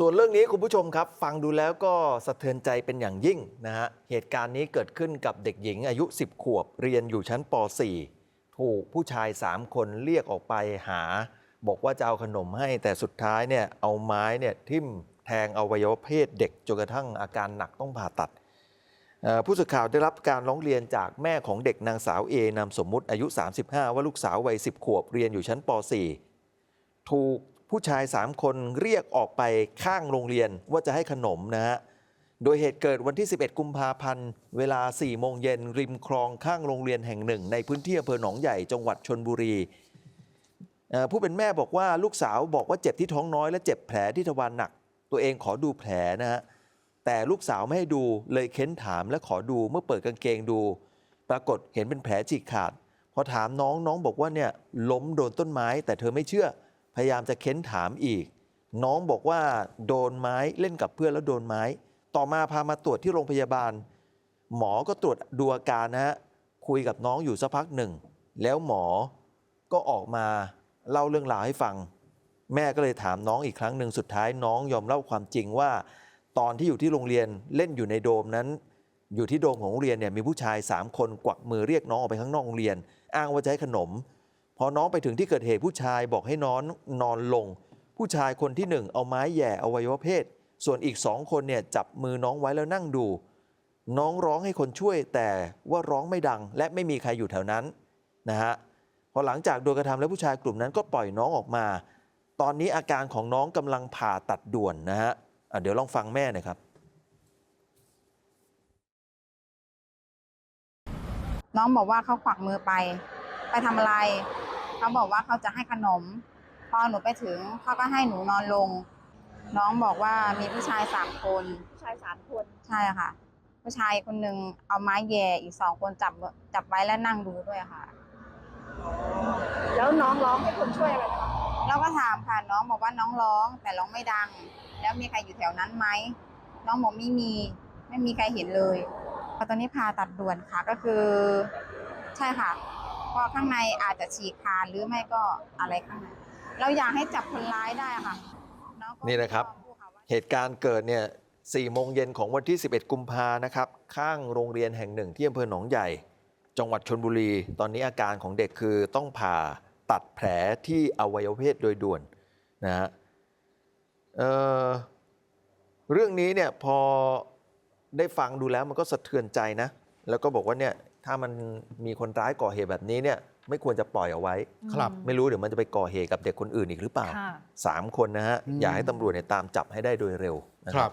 ส่วนเรื่องนี้คุณผู้ชมครับ ฟังดูแล้วก็สะเทือนใจเป็นอย่างยิ่งนะฮะเหตุการณ์นี้เกิดขึ้นกับเด็กหญิงอายุ 10 ขวบเรียนอยู่ชั้นป .4 ถูกผู้ชาย 3 คนเรียกออกไปหา บอกว่าจะเอาขนมให้แต่สุดท้ายเนี่ยเอาไม้เนี่ยทิ่มแทงอวัยวะเพศเด็กจนกระทั่งอาการหนักต้องผ่าตัดผู้สื่อข่าวได้รับการร้องเรียนจากแม่ของเด็กนางสาวเอนามสมมุติอายุ 35 ว่าลูกสาววัย 10 ขวบเรียนอยู่ชั้นป .4 ถูก ผู้ชาย 3 คนเรียกออกไปข้างโรงเรียนว่าจะให้ขนมนะฮะ โดยเหตุเกิดวันที่ 11 กุมภาพันธ์ เวลา 4 โมงเย็นริมคลองข้างโรงเรียนแห่งหนึ่ง ในพื้นที่อำเภอหนองใหญ่จังหวัดชนบุรีผู้เป็นแม่บอกว่าลูกสาวบอกว่าเจ็บที่ท้องน้อยและเจ็บแผลที่ทวารหนัก ตัวเองขอดูแผลนะฮะ แต่ลูกสาวไม่ให้ดูเลยเค้นถามและขอดูเมื่อเปิดกางเกงดู ปรากฏเห็นเป็นแผลฉีกขาด พอถามน้องน้องบอกว่าเนี่ยล้มโดนต้นไม้แต่เธอไม่เชื่อ พยายามจะเค้นถามอีก น้องบอกว่าโดนไม้เล่นกับเพื่อนแล้วโดนไม้ ต่อมาพามาตรวจที่โรงพยาบาล หมอก็ตรวจดูอาการนะฮะคุยกับน้องอยู่สักพักหนึ่ง แล้วหมอก็ออกมาเล่าเรื่องราวให้ฟัง แม่ก็เลยถามน้องอีกครั้งหนึ่งสุดท้ายน้องยอมเล่าความจริงว่า ตอนที่อยู่ที่โรงเรียนเล่นอยู่ในโดมนั้น อยู่ที่โดมของโรงเรียนเนี่ยมีผู้ชาย 3 คนกวักมือเรียกน้องออกไปข้างนอกโรงเรียน อ้างว่าจะให้ขนม พอน้องไปถึงที่เกิดเหตุผู้ชายบอกให้น้องนอนลง ผู้ชายคนที่หนึ่งเอาไม้แย่อวัยวะเพศ ส่วนอีกสองคนเนี่ยจับมือน้องไว้แล้วนั่งดู น้องร้องให้คนช่วยแต่ว่าร้องไม่ดัง และไม่มีใครอยู่แถวนั้นนะฮะพอหลังจากโดนกระทำแล้วผู้ชายกลุ่มนั้นก็ปล่อยน้องออกมา ตอนนี้อาการของน้องกำลังผ่าตัดด่วนนะฮะะเดี๋ยวลองฟังแม่หน่อยครับ น้องบอกว่าเขาขวักมือไป ไปทำอะไร เขาบอกว่าเขาจะให้ขนม พอหนูไปถึงเขาก็ให้หนูนอนลง น้องบอกว่ามีผู้ชายสามคนผู้ชายสามคนใช่ค่ะ ผู้ชายคนหนึ่งเอาไม้แย่อีกสองคนจับจับไว้แล้วนั่งดูด้วยค่ะ แล้วน้องร้องให้คนช่วยอะไรไหมคะเราก็ถามค่ะน้องบอกว่าน้องร้อง แต่ร้องไม่ดัง แล้วมีใครอยู่แถวนั้นไหมน้องบอกไม่มี ไม่มีใครเห็นเลยพอตอนนี้ผ่าตัดด่วนค่ะก็คือ ใช่ค่ะ เพราะข้างในอาจจะฉีกขาดหรือไม่ก็อะไรข้างในเราอยากให้จับคนร้ายได้ค่ะองก็นี่นะครับ พูดค่ะว่า เหตุการณ์เกิดเนี่ย4โมงเย็นของวันที่ 11 กุมภานะครับ ข้างโรงเรียนแห่งหนึ่งที่อำเภอหนองใหญ่ จังหวัดชนบุรี ตอนนี้อาการของเด็กคือต้องผ่าตัดแผลที่อวัยวะเพศโดยด่วนนะฮะเอ่อเรื่องนี้เนี่ยพอได้ฟังดูแล้วมันก็สะเทือนใจนะ แล้วก็บอกว่าเนี่ยถ้ามันมีคนร้ายก่อเหตุแบบนี้เนี่ยไม่ควรจะปล่อยเอาไว้ ครับไม่รู้เดี๋ยวมันจะไปก่อเหตุกับเด็กคนอื่นอีกหรือเปล่าค่ะ สามคนนะฮะอืมอยากให้ตำรวจเนี่ยตามจับให้ได้โดยเร็วนะ ครับ